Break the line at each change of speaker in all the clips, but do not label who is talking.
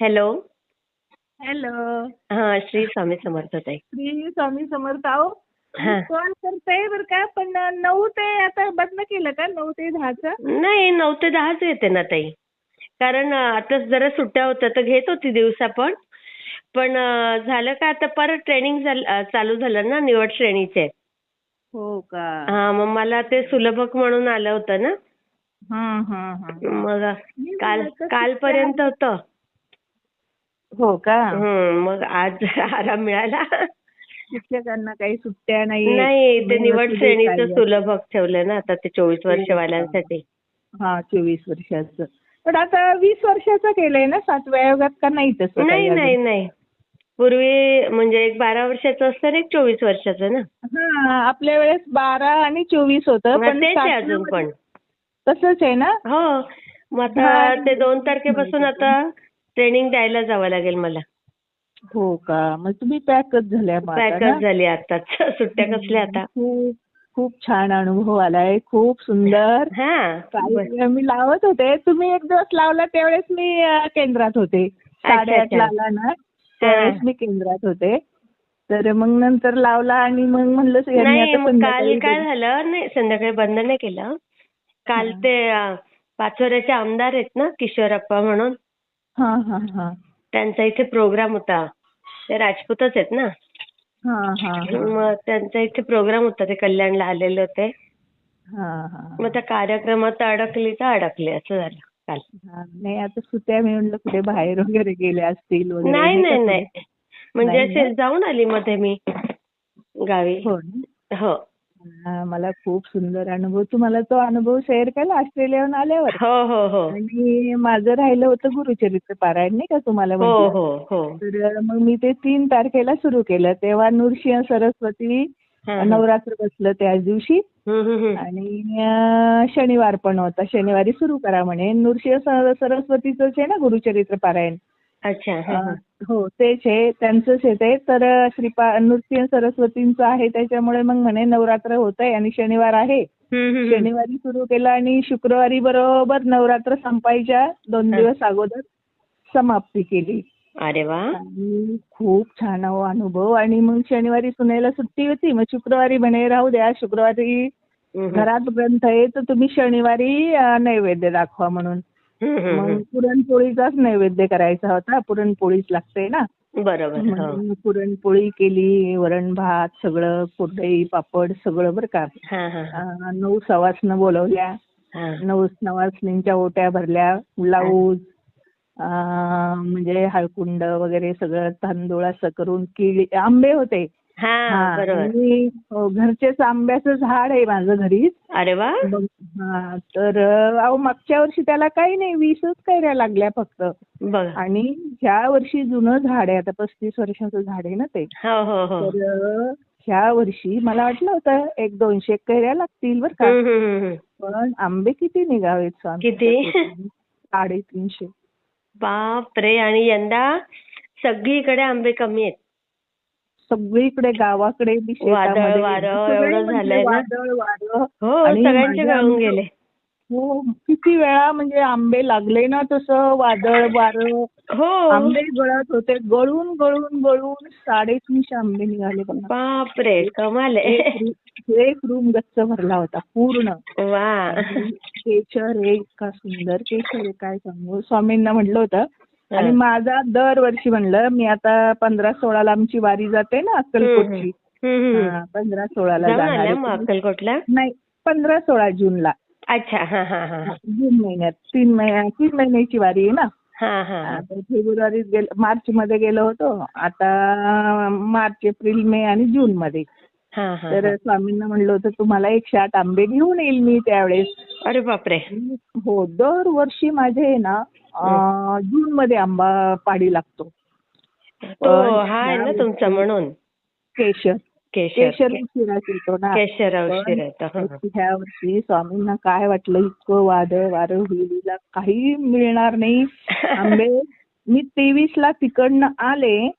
Hello.
Hello.
हा श्री स्वामी समर्थ ताई.
श्री स्वामी समर्थ आहो. कॉल करते बरं का पण नऊ ते आता बंद केलं का? नऊ ते दहाचं?
नाही नऊ ते दहाच येते ना ताई. कारण आता जरा सुट्ट्या होत्या तर घेत होती दिवसा पण पण झालं का आता परत ट्रेनिंग चालू झालं ना निवड श्रेणीचे.
हो का?
हा मग मला ते सुलभक म्हणून आलं होतं ना.
हा हा हा.
मग काल कालपर्यंत होतं. मग आज आराम मिळाला.
शिक्षकांना काही सुट्ट्या नाही
नाही ते निवड श्रेणीचं
काही.
सुलभक ठेवलं ना आता ते चोवीस वर्षवाल्यांसाठी.
हा चोवीस वर्षाचं. पण आता वीस वर्षाचं केलंय ना सातव्या आयोगात का नाही तसं
नाही नाही? नाही. पूर्वी म्हणजे एक बारा वर्षाचं असतं आणि एक चोवीस वर्षाचं ना.
हा आपल्या वेळेस बारा आणि चोवीस होतं
हा,
पण
तेच आहे अजून पण.
तसंच आहे ना?
हो मग आता
हा.
ते दोन तारखेपासून आता ट्रेनिंग द्यायला जावं लागेल मला.
हो का? मग तुम्ही पॅकच झाल्या मग आता ना?
पॅकच झाली आताच सुट्ट्या कसल्या आता?
खूप खूप छान अनुभव आलाय. खूप सुंदर.
हा बरं.
मी लावत होते. तुम्ही एक दिवस लावला त्यावेळेस मी अं, केंद्रात होते. साडेआठला
अच्छा.
आला ना त्यावेळेस मी केंद्रात होते. तर मग नंतर लावला आणि मग म्हणलं यांनी
नाही
आता
मग काल
संध्याकाळी
काय
बघ-
झालं नाही संध्याकाळी बंद नाही केलं. काल. ते अं, पाचोऱ्याचे आमदार आहेत ना किशोरप्पा म्हणून त्यांचा इथे प्रोग्राम होता. ते राजपूतच आहेत ना?
हा हा हा.
मग त्यांचा इथे प्रोग्राम होता ते कल्याणला आलेले होते. मग त्या कार्यक्रमात अडकली तर अडकले असं झालं काल.
नाही आता सुट्ट्या मी म्हणलं कुठे बाहेर वगैरे गेले असतील वगैरे
नाही नाही? नाही. म्हणजे असे जाऊन आली मध्ये मी गावी.
हो.
हो
मला खूप सुंदर अनुभव. तुम्हाला तो अनुभव शेअर केला ऑस्ट्रेलियाहून आल्यावर?
हो हो हो.
आणि माझं राहिलं होतं गुरुचरित्र पारायण नाही का तुम्हाला
हो
म्हटलं?
हो हो.
तर मग मी ते तीन तारखेला सुरू केलं. तेव्हा नृसिंह सरस्वती
हा, हा.
नवरात्र बसलं त्याच दिवशी.
हम्म, हम्म, हम्म.
आणि अं, शनिवार पण होता. शनिवारी सुरू करा म्हणे. नृसिंह स- सरस्वतीचंच आहे ना गुरुचरित्र पारायण
अच्छा हा, हा.
हो तेच आहे त्यांचंच आहे ते तर श्रीपा नृसिंह सरस्वतींचं आहे त्याच्यामुळे मग म्हणे नवरात्र होत आहे आणि शनिवार आहे. शनिवारी सुरू केलं आणि शुक्रवारी बरोबर नवरात्र संपायच्या दोन
हा.
दिवस अगोदर समाप्ती केली
अरे वा
खूप छान अहो अनुभव आणि मग शनिवारी सुनेला सुट्टी होती मग शुक्रवारी म्हणे राहू द्या शुक्रवारी. घरात ग्रंथ आहे तर तुम्ही शनिवारी नैवेद्य दाखवा म्हणून मग पुरणपोळीचाच नैवेद्य करायचा होता. पुरणपोळीच लागते ना.
बरोबर. हो.
मग पुरणपोळी केली वरण भात सगळं कुरडई पापड सगळं बरं का.
हा हा हा.
अं, नऊ सवासनं बोलवल्या. नऊ नवासनींच्या ओट्या भरल्या. ब्लाऊज म्हणजे हळकुंड वगैरे सगळं तांदूळ असं करून केळी आंबे होते.
हा
घरचेच आंब्याचं झाड आहे माझं घरीच.
अरे वा.
हा, तर अहो मागच्या वर्षी त्याला काही नाही वीसच कैऱ्या लागल्या फक्त.
बघ.
आणि ह्या वर्षी जुनं झाड आहे आता पस्तीस वर्षाचं झाड आहे ना ते.
हो हो हो.
तर ह्या वर्षी मला वाटलं होतं एक दोनशे कैऱ्या लागतील बरं का.
हम्म, हम्म, हम्म.
पण आंबे किती निघावेत स्वामी
किती?
साडेतीनशे.
बापरे आणि यंदा सगळीकडे आंबे कमी आहेत.
सगळीकडे गावाकडे
वादळ, वारं एवढं
म्हणजे
झालंय ना.
वादळ वारं.
हो सगळ्यांचे गळून गेले.
हो किती वेळा म्हणजे आंबे लागले ना तसं वादळ वारं.
हो.
आंबे गळत होते गळून गळून गळून साडेतीनशे आंबे निघाले बघा.
बापरे कमाल आहे.
एक एक रूम गच्च भरला होता पूर्ण.
वा.
केशर आहे इतका सुंदर केशर आहे काय सांगू. स्वामींना म्हटलं होतं. आणि माझा दरवर्षी म्हणलं मी आता पंधरा सोळाला आमची वारी जाते ना अक्कलकोटची. हा, पंधरा सोळाला जाणार
अक्कलकोटला?
नाही पंधरा सोळा जूनला.
अच्छा हा हा हा हा.
जून महिन्यात तीन महिन्या तीन महिन्याची वारी आहे ना?
हा हा हा.
आता फेब्रुवारीत गेलो मार्च मध्ये गेलो होतो. आता मार्च एप्रिल मे आणि जून मध्ये
हा हा
तर. स्वामींना म्हणलं होतं तुम्हाला एकशे आठ आंबे घेऊन येईल मी त्यावेळेस.
अरे बापरे.
हो दरवर्षी माझे आहे ना जून मध्ये आंबा पाडी लागतो.
तो हा आहे ना तुमचा म्हणून.
केशर.
केशर
उशिरा येतो ना. ह्या वर्षी स्वामींना काय वाटलं इतकं वादळ वारं होईल काही मिळणार नाही आंबे मी तेवीस ला तिकडनं आले.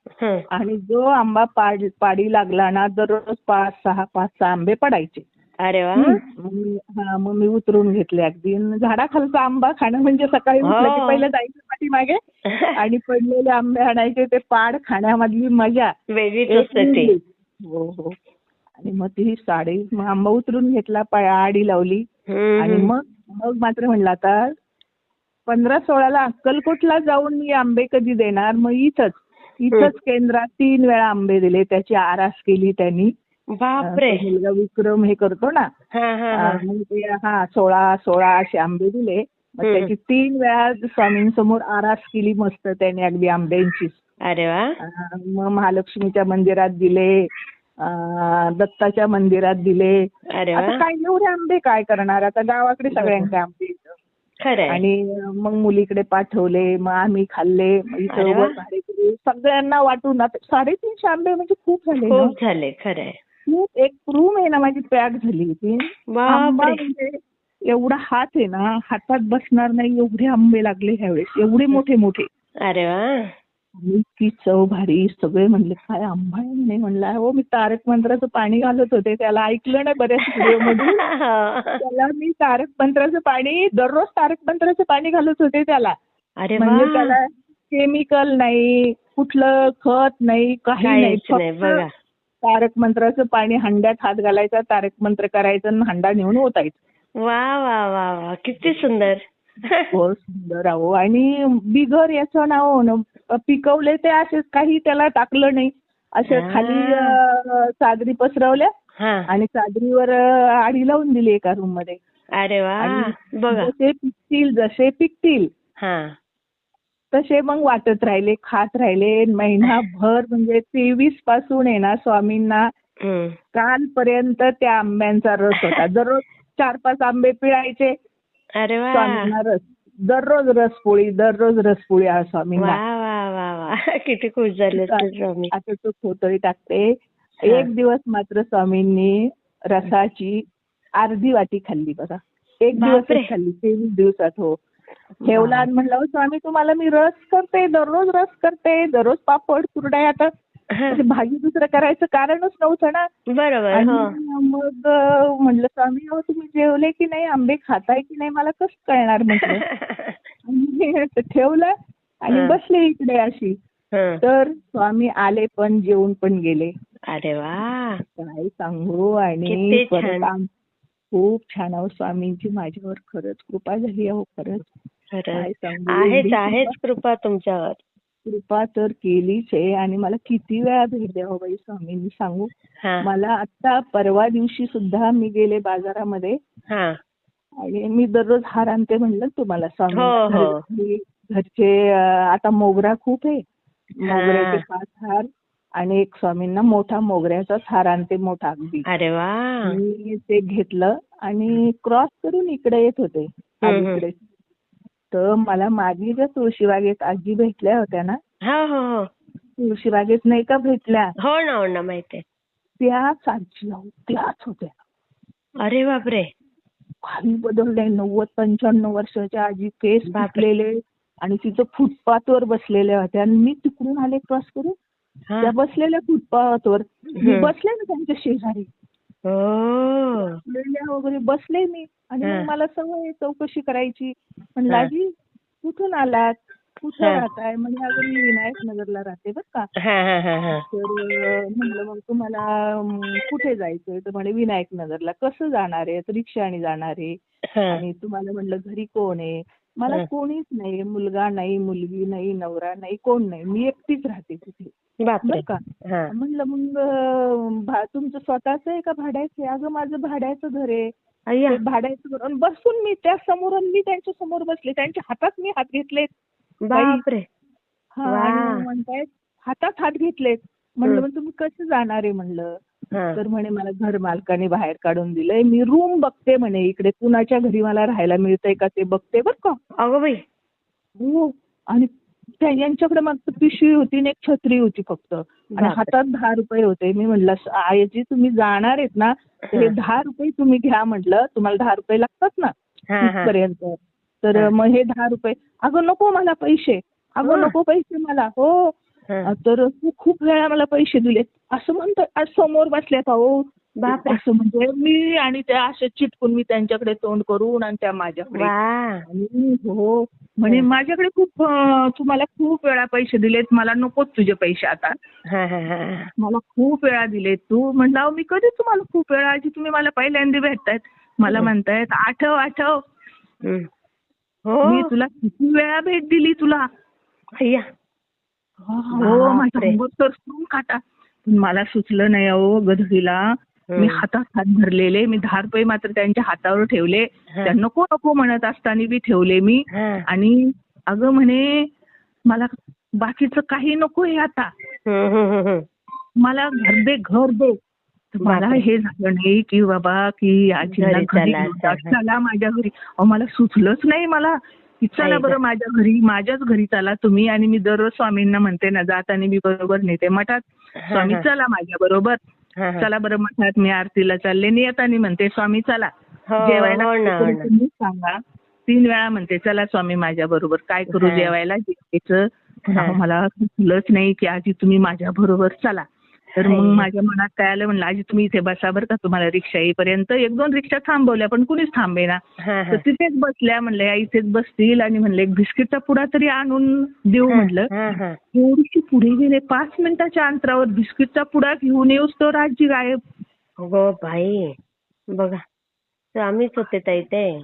आणि जो आंबा पाड लागला ना दररोज पाच सहा पाच सहा आंबे पडायचे
अरे वा
मग मी- हा मग मी उतरून घेतले अगदी झाडाखालचा आंबा खाणं म्हणजे सकाळी उठलं की
हो.
पहिलं जायचं पाठीमागे आणि पडलेले आंबे आणायचे ते पाड खाण्यामधली मजा
वेगळीच असते.
हो हो. आणि मग ती साडी मग आंबा उतरून घेतला पाय आडी लावली. आणि. मग मग मात्र म्हणलं आता पंधरा सोळाला अक्कलकोटला जाऊन मी आंबे कधी देणार? मग इथंच इथंच केंद्रात तीन वेळा आंबे दिले. त्याची आरास केली त्यांनी. मुलगा विक्रम हे करतो ना.
हा हा हा.
हा सोळा सोळा असे आंबे दिले. मग. त्याची तीन वेळा स्वामींसमोर आरास केली मस्त त्याने अगदी आंब्यांची
अरे वा.
मग महालक्ष्मीच्या मंदिरात दिले दत्ताच्या मंदिरात दिले.
अरे
आता काय एवढे आंबे काय करणार? आता गावाकडे सगळ्यांचे आंबे येतात.
खरंय.
आणि मग मुलीकडे पाठवले मग आम्ही खाल्ले. सगळ्यांना वाटून आता साडेतीनशे आंबे म्हणजे खूप झाले ना.
खूप झाले खरंय.
खूप एक रूम आहे ना माझी पॅक झाली होती. आंबा म्हणजे एवढा हात आहे ना हातात बसणार नाही एवढे आंबे लागले ह्यावेळेस. एवढे मोठे मोठे.
अरे वा.
इतकी चव भारी सगळे म्हणले काय आंबा म्हणे म्हणला हो मी तारक मंत्राचं पाणी घालत होते त्याला ऐकलं नाही बऱ्याच व्हिडिओ मधून त्याला मी तारक मंत्राचं पाणी दररोज तारक मंत्राचं पाणी घालत होते त्याला.
अरे
म्हणजे त्याला केमिकल नाही कुठलं खत नाही काही नाही.
नाही
फक्त तारक मंत्राचं पाणी हंड्यात हात घालायचा तारक मंत्र करायचं आणि हंडा नेऊन ओतायचं.
वा वा वा वा. किती सुंदर.
हो सुंदर अहो आणि बिगर याचं नाव न पिकवले ते असेच काही त्याला टाकलं नाही. असे
हा.
खाली चादरी पसरवल्या आणि चादरीवर आडी लावून दिली एका रूममध्ये.
अरे वा. बघा.
जसे पिकतील जसे पिकतील.
हा.
तसे मग वाटत राहिले खात राहिले. महिनाभर म्हणजे तेवीसपासून आहे ना स्वामींना. कालपर्यंत त्या आंब्यांचा रस होता. दररोज चार पाच आंबे पिळायचे.
अरे वा.
स्वामींना रस दररोज रसपोळी दररोज रसपोळी हा
वा
स्वामींना.
वा वा वा किती खुश झाले स्वामी.
आता तो फोटोही टाकते. एक दिवस मात्र स्वामींनी रसाची अर्धी वाटी खाल्ली बघा. एक. दिवस खाल्ली तेवीस दिवसात हो. ठेवला आणि म्हणलं "अहो, स्वामी तुम्हाला मी रस करते दररोज रस करते दररोज पापड कुरडाय आता भाजी दुसरं करायचं कारणच नव्हतं ना.
बरोबर हो.
मग म्हणलं स्वामी अहो तुम्ही जेवले की नाही? आंबे खाताय की नाही? मला कसं कळणार? म्हटलं. ठेवलं आणि
हा.
बसले इकडे अशी.
हं.
तर स्वामी आले पण जेवून पण गेले.
अरे वा.
काय सांगू? आणि खूप छान. अहो स्वामींची माझ्यावर खरंच कृपा झाली अहो खरंच.
आहेच आहेच
कृपा
तुमच्यावर.
कृपा तर केलीच आहे. आणि मला किती वेळा भेट द्यावं बाई स्वामींनी सांगू?
हा.
मला आता परवा दिवशी सुद्धा मी गेले बाजारामध्ये.
हा.
आणि मी दररोज हार आणते म्हणलं तुम्हाला स्वामी.
हो, हो.
घरचे आता मोगरा खूप आहे. मोगऱ्याचे
हा.
पाच हार आणि एक स्वामींना मोठा मोगऱ्याचाच हार आणते मोठा अगदी.
अरे वा.
मी ते घेतलं आणि क्रॉस करून इकडे येत होते. तर मला मागे ज्या तुळशीबागेत आजी भेटल्या होत्या ना
हो हो हो.
तुळशीबागेत नाही का भेटल्या?
हो ना हो ना माहितीये
त्याच आजी त्याच होत्या.
अरे बापरे.
काही बदललंय नव्वद पंच्याण्णव वर्षाच्या आजी केस. पिकलेले आणि तिथं फुटपाथवर बसलेल्या होत्या. आणि मी तिकडून आले क्रॉस करून. त्या बसलेल्या फुटपाथवर. मी
हम्म.
बसले ना त्यांच्या शेजारी.
हो.
वगैरे बसले मी. आणि. मग मला सवय आहे चौकशी करायची. म्हणलं. आजी कुठून आलात? कुठं. राहताय? म्हणजे अगं मी विनायक नगरला राहते बरं का.
हा हा हा हा.
तर म्हणलं मग तुम्हाला कुठे जायचंय? तर म्हणे विनायक नगरला. कसं जाणार आहे? रिक्षाने जाणार आहे. आणि तुम्हाला म्हणलं घरी कोण आहे? मला. कोणीच नाही. मुलगा नाही मुलगी नाही नवरा नाही कोण नाही. मी एकटीच राहते तिथे. बरं का?
हा.
म्हणलं मग तुमचं स्वतःच आहे का भाड्याचं आहे? अगं माझं भाड्याचं घर आहे. भाड्याचं घर. बसून मी त्या समोर मी त्यांच्यासमोर बसले. त्यांच्या हातात मी हात घेतलेत.
बापरे.
हा, म्हणतायत हातात हात घेतलेत. म्हणलं. मग तुम्ही कसं जाणार आहे? म्हणलं. तर म्हणे मला घर मालकाने बाहेर काढून दिलंय. मी रूम बघते म्हणे. इकडे कुणाच्या घरी मला राहायला मिळतंय का ते बघते बर का.
अगं बाई.
हो. आणि त्या यांच्याकडे मग पिशवी होती आणि एक छत्री होती फक्त. आणि. हातात दहा रुपये होते. मी म्हणलं "स- आयाजी तुम्ही जाणार आहेत ना तर हे. दहा रुपये तुम्ही घ्या म्हटलं. तुम्हाला दहा रुपये लागतात ना तिथपर्यंत तर. मग हे दहा रुपये. अगं नको मला पैसे. अगं. नको पैसे मला. हो. तर तू खूप वेळा मला पैसे दिलेत. असं म्हणतो आज समोर बसल्यात अहो. असं म्हणजे मी आणि त्या असे चिटकून मी त्यांच्याकडे तोंड करून आणि त्या माझ्याकडे. आणि हो म्हणे
हं.
माझ्याकडे खूप तुम्हाला खूप वेळा पैसे दिलेत मला नकोच तुझे पैसे आता.
हा हा हा
मला खूप वेळा दिले तू. म्हणला "अहो, मी कधी तुम्हाला खूप वेळा आजी तुम्ही मला पहिल्यांदा भेटतायत. मला
हं.
म्हणतायत आठव आठव.
हो.
मी तुला किती वेळा भेट दिली तुला.
अय्या.
हो माझ्या काटा मला सुचलं नाही अहो गधडीला.
हं.
मी हातात हात धरलेले मी दहा रुपये मात्र त्यांच्या हातावर ठेवले
हा.
त्या नको नको म्हणत असताना बी ठेवले मी
हा.
आणि अगं म्हणे मला बाकीचं काही नको आहे आता. मला घर दे घर दे मला. हे झालं नाही की बाबा की आजीला
घरी चला,
माझ्या घरी मला सुचलंच नाही मला की चला बरं. माझ्या घरी माझ्याच घरी चला तुम्ही आणि मी दररोज स्वामींना म्हणते ना जाताना मी बरोबर नेते मठात
हा,
स्वामी
हा.
चला माझ्या बरोबर
हा, हा.
चला बरं मठात मी आरतीला चालले. आणि येताना म्हणते स्वामी चला.
हो,
जेवायला
हो.
तुम्ही सांगा. तीन वेळा म्हणते चला स्वामी माझ्या बरोबर काय करू. जेवायला? मला सुचलंच नाही की आजी तुम्ही माझ्या बरोबर चला. तर मग. माझ्या मनात काय आलं? म्हणलं आजी तुम्ही इथे बसा बरं का तुम्हाला रिक्षा येईपर्यंत. एक दोन रिक्षा थांबवल्या पण कुणीच थांबेना.
हा, हा.
तर तिथेच बसल्या म्हणलं या इथेच बसतील आणि म्हणलं एक बिस्किटचा पुडा तरी आणून देऊ म्हटलं
हा, हा.
थोडीशी पुढे गेले पाच मिनिटाच्या अंतरावर बिस्किटचा पुडा घेऊन येऊस तर आजी गायब.
गो बाई बघा. स्वामीच होते ताई ते.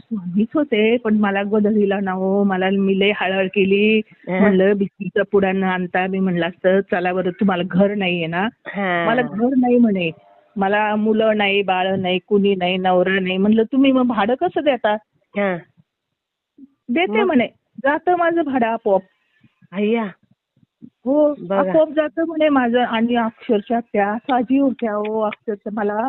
स्वामीच होते पण मला गोधडीला ना हो मला मी लय हळहळ केली. म्हणलं बिस्किटचा पुडा न आणता मी म्हणलं असतं चला बरं तुम्हाला घर नाहीये ना. मला घर नाही म्हणे मला मुलं नाही बाळ नाही कुणी नाही नवरा नाही म्हणलं तुम्ही मग भाडं कसं देता
हा.
देते? म्हणे जातं माझं भाडं आपोआप हो. आपोआप जातं म्हणे माझं. आणि अक्षरशः त्या साजी होत्या हो अक्षरशः मला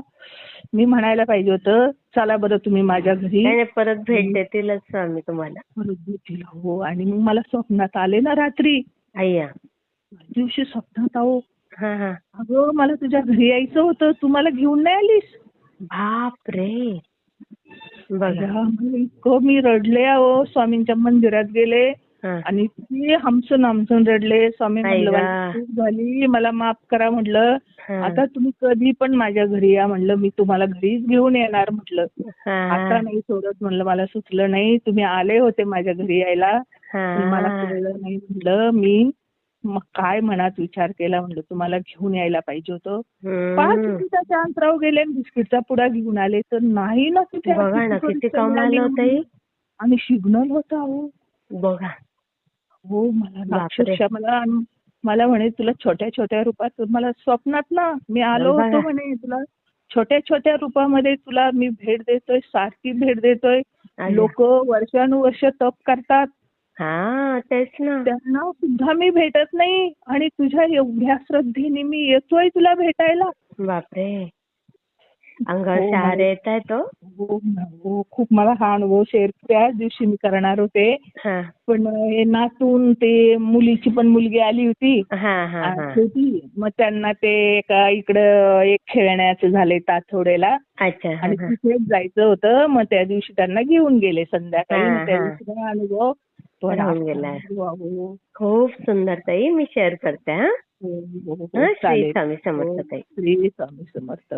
मी म्हणायला पाहिजे होतं चला बरं तुम्ही माझ्या घरी.
नाही नाही, परत भेट देतीलच स्वामी तुम्हाला.
परत देतील हो. आणि मग मला स्वप्नात आले ना रात्री.
अय्या.
दिवशी स्वप्नात आहो
हा हा.
अगं मला तुझ्या घरी यायचं होतं. तू मला घेऊन नाही आलीस.
बाप रे. बघा.
इतकं मी रडले अहो. स्वामींच्या मंदिरात गेले. आणि इतके हमसून हमसून रडले. स्वामी म्हणलं
गं.
"माझी चूक झाली. मला माफ करा म्हटलं. आता तुम्ही कधी पण माझ्या घरी या म्हणलं. मी तुम्हाला घरीच घेऊन येणार म्हटलं. आता. नाही सोडत म्हणलं. मला सुचलं नाही. तुम्ही आले होते माझ्या घरी यायला. मला. कळलं नाही म्हटलं मी मग काय मनात विचार केला म्हटलं तुम्हाला घेऊन यायला पाहिजे होतं. पाच. मिनिटाच्या अंतरावर गेले बिस्किटचा पुडा घेऊन आले. तर नाही ना तिथे आणि सिग्नल होता
बघा.
हो मला. अक्षरशः मला मला म्हणे तुला छोट्या छोट्या रूपात मला स्वप्नात ना मी आलो. होतो म्हणे तुला छोट्या छोट्या रूपामध्ये तुला मी भेट देतोय सारखी भेट देतोय. लोक वर्षानुवर्ष तप करतात
हा तेच ना
त्यांना सुद्धा मी भेटत नाही आणि तुझ्या एवढ्या श्रद्धेने मी येतोय तुला भेटायला
बापरे अंगावर
हो,
येत आहे तो?
हो हो. खूप मला हा. अनुभव शेअर त्याच दिवशी मी करणार होते.
हा.
पण हे नातून ते मुलीची पण मुलगी आली होती.
हा हा हा.
छोटी. मग त्यांना ते एका इकडं एक खेळण्याचं झालंय ताथोडेला
अच्छा हा,
आणि
हा.
तिथेच जायचं होतं. मग त्या दिवशी त्यांना घेऊन गेले संध्याकाळी.
हा,
त्या
हा.
दिवशी अनुभव.
खूप सुंदर ताई. मी शेअर करते हा.
हो, हो, हो,
हा, श्री. स्वामी समर्थ
हो,
ताई.
श्री स्वामी समर्थ.